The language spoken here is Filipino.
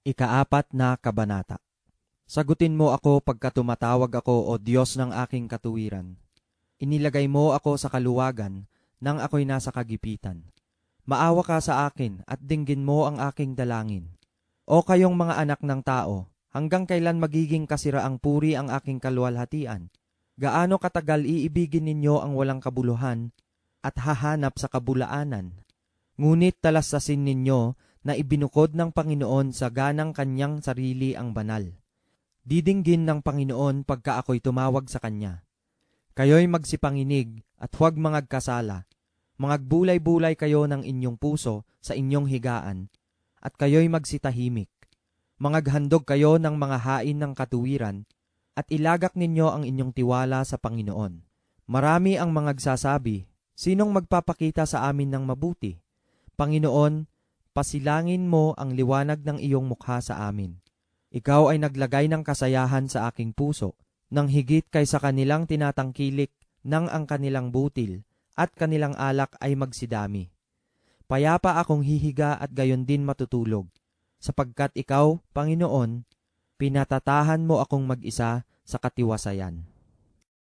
Ikaapat na kabanata. Sagutin mo ako pagka tumatawag ako o Diyos ng aking katuwiran. Inilagay mo ako sa kaluwagan nang ako'y nasa kagipitan. Maawa ka sa akin at dinggin mo ang aking dalangin. O kayong mga anak ng tao, hanggang kailan magiging kasira ang puri ang aking kaluwalhatian? Gaano katagal iibigin ninyo ang walang kabuluhan at hahanap sa kabulaanan? Ngunit talasasin ninyo na ibinukod ng Panginoon sa ganang kanyang sarili ang banal. Didinggin ng Panginoon pagka ako'y tumawag sa kanya. Kayo'y magsipanginig at huwag mangagkasala. Mangagbulay-bulay kayo ng inyong puso sa inyong higaan, at kayo'y magsitahimik. Mangaghandog kayo ng mga hain ng katuwiran, at ilagak ninyo ang inyong tiwala sa Panginoon. Marami ang mangagsasabi, Sinong magpapakita sa amin ng mabuti? Panginoon, pasilangin mo ang liwanag ng iyong mukha sa amin. Ikaw ay naglagay ng kasayahan sa aking puso, nang higit kaysa kanilang tinatangkilik ng ang kanilang butil at kanilang alak ay magsidami. Payapa akong hihiga at gayon din matutulog, sapagkat ikaw, Panginoon, pinatatahan mo akong mag-isa sa katiwasayan.